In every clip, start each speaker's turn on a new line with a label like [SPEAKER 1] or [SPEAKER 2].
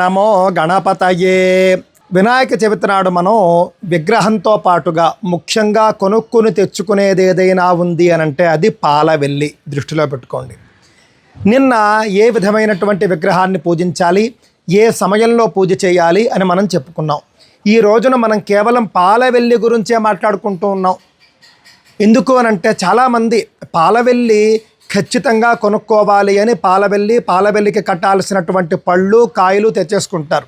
[SPEAKER 1] నమో గణపతయే. వినాయక చవితి నాడు మనం విగ్రహంతో పాటుగా ముఖ్యంగా కొనుక్కుని తెచ్చుకునేది ఏదైనా ఉంది అని అంటే అది పాలవెల్లి దృష్టిలో పెట్టుకోండి. నిన్న ఏ విధమైనటువంటి విగ్రహాన్ని పూజించాలి? ఏ సమయంలో పూజ చేయాలి అని మనం చెప్పుకున్నాం. ఈ రోజున మనం కేవలం పాలవెల్లి గురించే మాట్లాడుకుంటూ ఉన్నాం. ఎందుకు అని అంటే చాలామంది పాలవెల్లి ఖచ్చితంగా కొనుక్కోవాలి అని పాలవెల్లి పాలవెల్లికి కట్టాల్సినటువంటి పళ్ళు కాయలు తెచ్చేసుకుంటారు.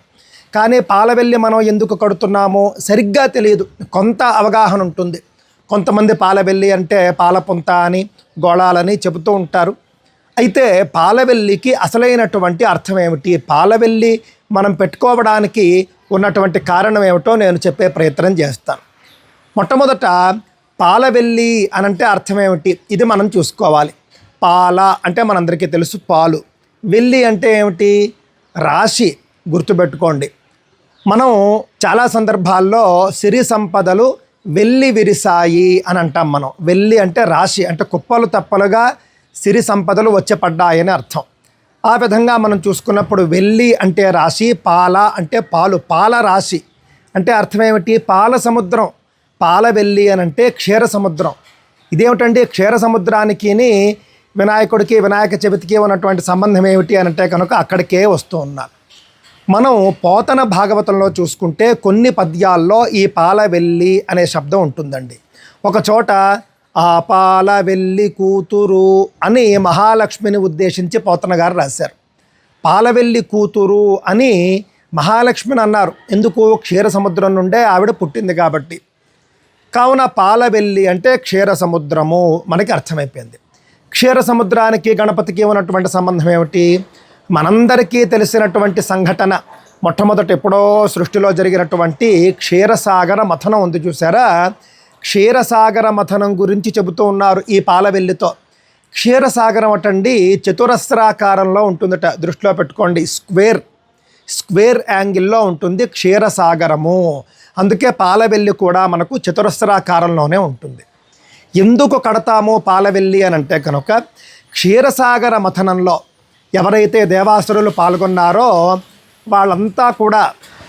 [SPEAKER 1] కానీ పాలవెల్లి మనం ఎందుకు కడుతున్నామో సరిగ్గా తెలియదు. కొంత అవగాహన ఉంటుంది. కొంతమంది పాలవెల్లి అంటే పాలపుంత అని గోళాలని చెబుతూ ఉంటారు. అయితే పాలవెల్లికి అసలైనటువంటి అర్థం ఏమిటి? పాలవెల్లి మనం పెట్టుకోవడానికి ఉన్నటువంటి కారణం ఏమిటో నేను చెప్పే ప్రయత్నం చేస్తాను. మొట్టమొదట పాలవెల్లి అని అంటే అర్థం ఏమిటి? ఇది మనం చూసుకోవాలి. పాల అంటే మనందరికీ తెలుసు పాలు. వెల్లి అంటే ఏమిటి? రాశి గుర్తుపెట్టుకోండి. మనం చాలా సందర్భాల్లో సిరి సంపదలు వెల్లి విరిసాయి అని అంటాం మనం. వెల్లి అంటే రాశి అంటే కుప్పలు తప్పలుగా సిరి సంపదలు వచ్చపడ్డాయని అర్థం. ఆ విధంగా మనం చూసుకున్నప్పుడు వెల్లి అంటే రాశి పాల అంటే పాలు. పాల రాశి అంటే అర్థం ఏమిటి? పాల సముద్రం. పాల వెల్లి అని అంటే క్షీర సముద్రం. ఇదేమిటండి? క్షీర సముద్రానికి వినాయకుడికి వినాయక చవితికి ఉన్నటువంటి సంబంధం ఏమిటి అనంటే అంటే కనుక అక్కడికే వస్తూ ఉన్నారు మనం పోతన భాగవతంలో చూసుకుంటే కొన్ని పద్యాల్లో ఈ పాలవెల్లి అనే శబ్దం ఉంటుందండి. ఒక చోట ఆ పాలవెల్లి కూతురు అని మహాలక్ష్మిని ఉద్దేశించి పోతన గారు రాశారు. పాలవెల్లి కూతురు అని మహాలక్ష్మిని అన్నారు. ఎందుకు? క్షీర సముద్రం నుండే ఆవిడ పుట్టింది కాబట్టి. కావున పాలవెల్లి అంటే క్షీర సముద్రము మనకి అర్థమైపోయింది. క్షీర సముద్రానికి గణపతికి ఉన్నటువంటి సంబంధం ఏమిటి? మనందరికీ తెలిసినటువంటి సంఘటన మొట్టమొదట ఎప్పుడో సృష్టిలో జరిగినటువంటి క్షీరసాగర మథనం ఉంది చూసారా క్షీరసాగర మథనం గురించి చెబుతూ ఉన్నారు ఈ పాలవెల్లితో. క్షీరసాగరం అటండి చతురస్రాకారంలో ఉంటుందట. దృష్టిలో పెట్టుకోండి స్క్వేర్ స్క్వేర్ యాంగిల్లో ఉంటుంది క్షీరసాగరము. అందుకే పాలవెల్లి కూడా మనకు చతురస్రాకారంలోనే ఉంటుంది. ఎందుకు కడతామో పాలవెల్లి అని అంటే కనుక క్షీరసాగర మథనంలో ఎవరైతే దేవాసురులు పాల్గొన్నారో వాళ్ళంతా కూడా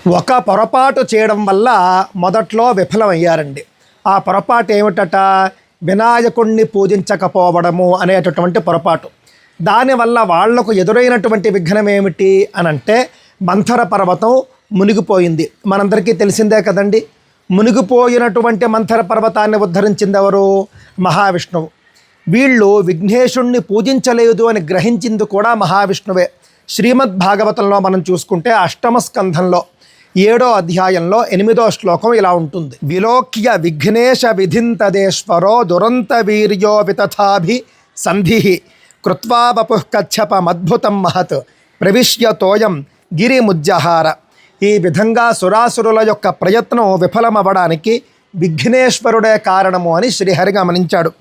[SPEAKER 1] ఒక పొరపాటు చేయడం వల్ల మొదట్లో విఫలమయ్యారండి. ఆ పొరపాటు ఏమిటట? వినాయకుణ్ణి పూజించకపోవడము అనేటటువంటి పొరపాటు. దానివల్ల వాళ్ళకు ఎదురైనటువంటి విఘ్నం ఏమిటి అని అంటే మంథర పర్వతం మునిగిపోయింది. మనందరికీ తెలిసిందే కదండి. మునిగిపోయినటువంటి మంథర పర్వతాన్ని ఉద్ధరించిందెవరు? మహావిష్ణువు. వీళ్ళు విఘ్నేశుణ్ణి పూజించలేదు అని గ్రహించింది కూడా మహావిష్ణువే. శ్రీమద్ భాగవతంలో మనం చూసుకుంటే అష్టమ స్కంధంలో ఏడో అధ్యాయంలో ఎనిమిదో శ్లోకం ఇలా ఉంటుంది. విలోక్య విఘ్నేశ విధింతదేశ్వరో దురంత వీర్యో వితథాభి సంధి కృత్వా వపుః కచ్చపమద్భుతం మహత్ ప్రవిశ్య తోయం గిరిముజ్జహార. ఈ విధంగా సురాసురుల యొక్క ప్రయత్నం విఫలమవ్వడానికి విఘ్నేశ్వరుడే కారణము అని శ్రీహరి గమనించాడు.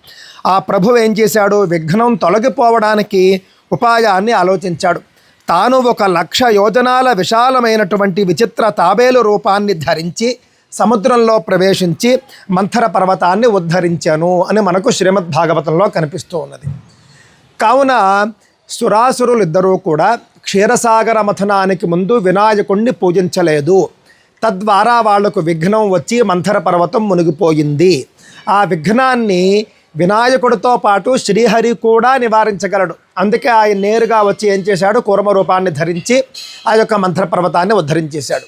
[SPEAKER 1] ఆ ప్రభు ఏం చేశాడు? విఘ్నం తొలగిపోవడానికి ఉపాయాన్ని ఆలోచించాడు. తాను ఒక లక్ష యోజనాల విశాలమైనటువంటి విచిత్ర తాబేలు రూపాన్ని ధరించి సముద్రంలో ప్రవేశించి మంథర పర్వతాన్ని ఉద్ధరించాను అని మనకు శ్రీమద్ భాగవతంలో కనిపిస్తూ ఉన్నది. కావున సురాసురులు ఇద్దరూ కూడా క్షీరసాగర మథనానికి ముందు వినాయకుణ్ణి పూజించలేదు. తద్వారా వాళ్ళకు విఘ్నం వచ్చి మంథర పర్వతం మునిగిపోయింది. ఆ విఘ్నాన్ని వినాయకుడితో పాటు శ్రీహరి కూడా నివారించగలడు. అందుకే ఆయన నేరుగా వచ్చి ఏం చేశాడు? కూర్మ రూపాన్ని ధరించి ఆ యొక్క మంత్ర పర్వతాన్ని ఉద్ధరించేశాడు.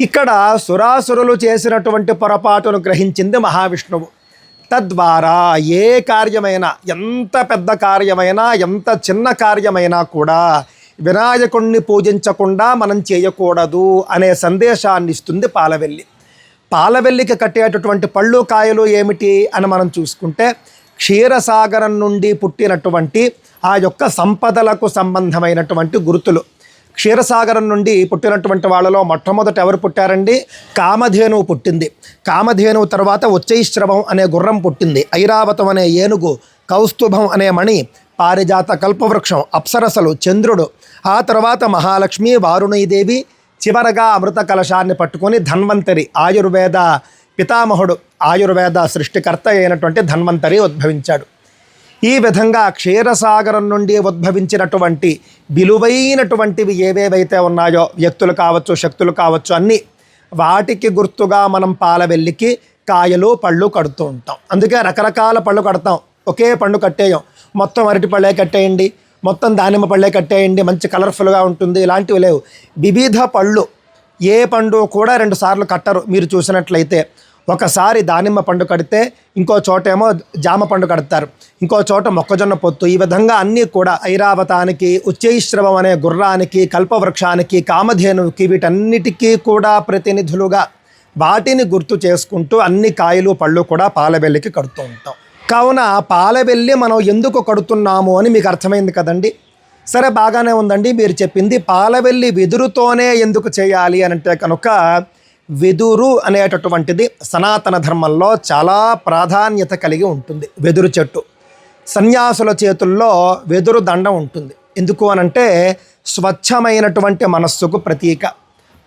[SPEAKER 1] ఇక్కడ సురాసురులు చేసినటువంటి పొరపాటును గ్రహించింది మహావిష్ణువు. తద్వారా ఏ కార్యమైనా ఎంత పెద్ద కార్యమైనా ఎంత చిన్న కార్యమైనా కూడా వినాయకుణ్ణి పూజించకుండా మనం చేయకూడదు అనే సందేశాన్ని ఇస్తుంది పాలవెల్లి. పాలవెల్లికి కట్టేటటువంటి పళ్ళు కాయలు ఏమిటి అని మనం చూసుకుంటే క్షీరసాగరం నుండి పుట్టినటువంటి ఆ యొక్క సంపదలకు సంబంధమైనటువంటి గుర్తులు. క్షీరసాగరం నుండి పుట్టినటువంటి వాళ్ళలో మొట్టమొదట ఎవరు పుట్టారండి? కామధేనువు పుట్టింది. కామధేనువు తర్వాత ఉచ్చైశ్రవం అనే గుర్రం పుట్టింది. ఐరావతం అనే ఏనుగు కౌస్తుభం అనే మణి పారిజాత కల్పవృక్షం అప్సరసలు చంద్రుడు ఆ తర్వాత మహాలక్ష్మి వారుణీదేవి చివరగా అమృత కలశాన్ని పట్టుకొని ధన్వంతరి ఆయుర్వేద పితామహుడు ఆయుర్వేద సృష్టికర్త అయినటువంటి ధన్వంతరి ఉద్భవించాడు. ఈ విధంగా క్షీరసాగరం నుండి ఉద్భవించినటువంటి విలువైనటువంటివి ఏవేవైతే ఉన్నాయో వ్యక్తులు కావచ్చు శక్తులు కావచ్చు అన్నీ వాటికి గుర్తుగా మనం పాలవెల్లికి కాయలు పళ్ళు కడుతూ ఉంటాం. అందుకే రకరకాల పళ్ళు కడతాం. ఒకే పండు కట్టేయం. మొత్తం అరటి పళ్ళే కట్టేయండి. మొత్తం దానిమ్మ పళ్ళే కట్టేయండి మంచి కలర్ఫుల్గా ఉంటుంది ఇలాంటివి లేవు. వివిధ పళ్ళు ఏ పండు కూడా రెండు సార్లు కట్టరు మీరు చూసినట్లయితే. ఒకసారి దానిమ్మ పండు కడితే ఇంకో చోటేమో జామ పండు కడతారు ఇంకో చోట మొక్కజొన్న పొత్తు ఈ విధంగా అన్నీ కూడా ఐరావతానికి ఉచ్చైశ్రవం అనే గుర్రానికి కల్పవృక్షానికి కామధేనువుకి వీటన్నిటికీ కూడా ప్రతినిధులుగా వాటిని గుర్తు చేసుకుంటూ అన్ని కాయలు పళ్ళు కూడా పాలబెల్లికి కడుతూ ఉంటాం. కావున పాలవెల్లి మనం ఎందుకు కడుతున్నాము అని మీకు అర్థమైంది కదండి. సరే బాగానే ఉందండి మీరు చెప్పింది. పాలవెల్లి వెదురుతోనే ఎందుకు చేయాలి అని అంటే కనుక వెదురు అనేటటువంటిది సనాతన ధర్మంలో చాలా ప్రాధాన్యత కలిగి ఉంటుంది. వెదురు చెట్టు. సన్యాసుల చేతుల్లో వెదురు దండం ఉంటుంది. ఎందుకు అనంటే స్వచ్ఛమైనటువంటి మనస్సుకు ప్రతీక.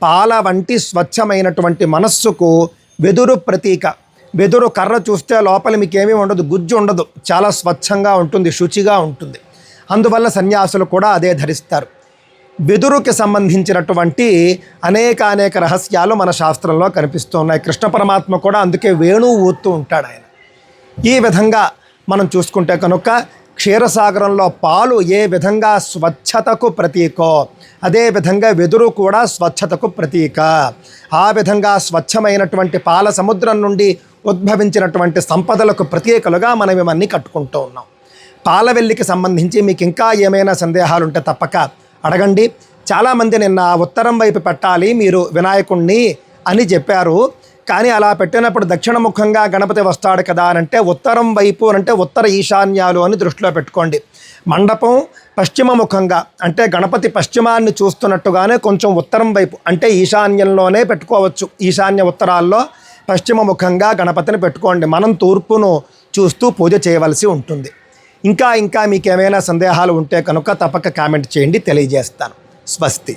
[SPEAKER 1] పాల వంటి స్వచ్ఛమైనటువంటి మనస్సుకు వెదురు ప్రతీక. వెదురు కర్ర చూస్తే లోపల మీకు ఏమీ ఉండదు గుజ్జు ఉండదు. చాలా స్వచ్ఛంగా ఉంటుంది శుచిగా ఉంటుంది. అందువల్ల సన్యాసులు కూడా అదే ధరిస్తారు. వెదురుకి సంబంధించినటువంటి అనేక అనేక రహస్యాలు మన శాస్త్రంలో కనిపిస్తూ ఉన్నాయి. కృష్ణ పరమాత్మ కూడా అందుకే వేణువు ఊతూ ఉంటాడు ఆయన. ఈ విధంగా మనం చూసుకుంటే కనుక క్షీరసాగరంలో పాలు ఏ విధంగా స్వచ్ఛతకు ప్రతీకో అదే విధంగా వెదురు కూడా స్వచ్ఛతకు ప్రతీక. ఆ విధంగా స్వచ్ఛమైనటువంటి పాల సముద్రం నుండి ఉద్భవించినటువంటి సంపదలకు ప్రత్యేకలుగా మనం ఇవన్నీ కట్టుకుంటూ ఉన్నాం. పాలవెల్లికి సంబంధించి మీకు ఇంకా ఏమైనా సందేహాలు ఉంటే తప్పక అడగండి. చాలామంది నిన్న ఉత్తరం వైపు పెట్టాలి మీరు వినాయకుణ్ణి అని చెప్పారు. కానీ అలా పెట్టినప్పుడు దక్షిణముఖంగా గణపతి వస్తాడు కదా అని అంటే ఉత్తరం వైపు అంటే ఉత్తర ఈశాన్యాలు అని దృష్టిలో పెట్టుకోండి. మండపం పశ్చిమ ముఖంగా అంటే గణపతి పశ్చిమాన్ని చూస్తున్నట్టుగానే కొంచెం ఉత్తరం వైపు అంటే ఈశాన్యంలోనే పెట్టుకోవచ్చు. ఈశాన్య ఉత్తరాల్లో పశ్చిమ ముఖంగా గణపతిని పెట్టుకోండి. మనం తూర్పును చూస్తూ పూజ చేయవలసి ఉంటుంది. ఇంకా ఇంకా మీకు ఏమైనా సందేహాలు ఉంటే కనుక తప్పక కామెంట్ చేయండి తెలియజేస్తాను. స్వస్తి.